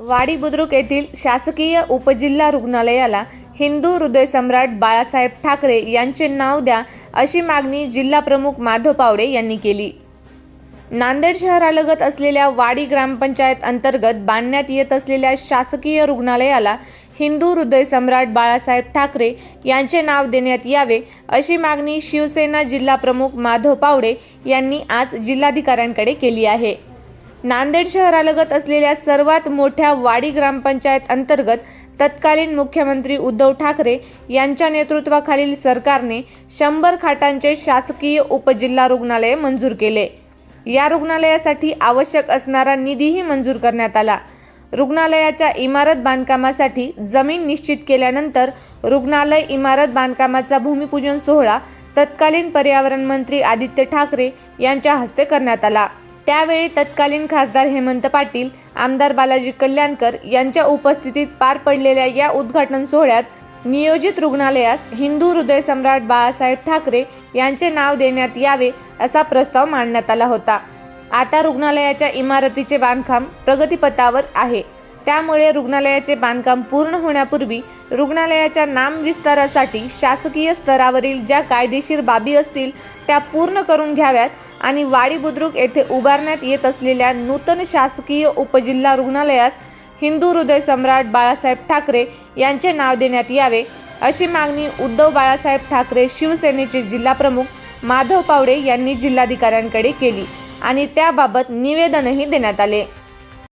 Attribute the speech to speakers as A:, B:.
A: वाडी बुद्रुक येथील शासकीय उपजिल्हा रुग्णालयाला हिंदू हृदयसम्राट बाळासाहेब ठाकरे यांचे नाव द्या अशी मागणी जिल्हाप्रमुख माधव पावडे यांनी केली. नांदेड शहरालगत असलेल्या वाडी ग्रामपंचायत अंतर्गत बांधण्यात येत असलेल्या शासकीय रुग्णालयाला हिंदू हृदय सम्राट बाळासाहेब ठाकरे यांचे नाव देण्यात यावे अशी मागणी शिवसेना जिल्हाप्रमुख माधव पावडे यांनी आज जिल्हाधिकाऱ्यांकडे केली आहे. नांदेड शहरालगत असलेल्या सर्वात मोठ्या वाडी ग्रामपंचायत अंतर्गत तत्कालीन मुख्यमंत्री उद्धव ठाकरे यांच्या नेतृत्वाखालील सरकारने शंभर खाटांचे शासकीय उपजिल्हा रुग्णालय मंजूर केले. या रुग्णालयासाठी आवश्यक असणारा निधीही मंजूर करण्यात आला. रुग्णालयाच्या इमारत बांधकामासाठी जमीन निश्चित केल्यानंतर रुग्णालय इमारत बांधकामाचा भूमिपूजन सोहळा तत्कालीन पर्यावरण मंत्री आदित्य ठाकरे यांच्या हस्ते करण्यात आला. त्यावेळी तत्कालीन खासदार हेमंत पाटील आमदार बालाजी कल्याणकर यांच्या उपस्थितीत पार पडलेल्या या उद्घाटन सोहळ्यात नियोजित रुग्णालयास हिंदू हृदय सम्राट बाळासाहेब ठाकरे यांचे नाव देण्यात यावे असा प्रस्ताव मांडण्यात आला होता. आता रुग्णालयाच्या इमारतीचे बांधकाम प्रगतीपथावर आहे. त्यामुळे रुग्णालयाचे बांधकाम पूर्ण होण्यापूर्वी रुग्णालयाच्या नामविस्तारासाठी शासकीय स्तरावरील ज्या कायदेशीर बाबी असतील त्या पूर्ण करून घ्याव्यात आणि वाडी बुद्रुक येथे उभारण्यात येत असलेल्या नूतन शासकीय उपजिल्हा रुग्णालयास हिंदू हृदय सम्राट बाळासाहेब ठाकरे यांचे नाव देण्यात यावे अशी मागणी उद्धव बाळासाहेब ठाकरे शिवसेनेचे जिल्हाप्रमुख माधव पावडे यांनी जिल्हाधिकाऱ्यांकडे केली आणि त्याबाबत निवेदनही देण्यात आले.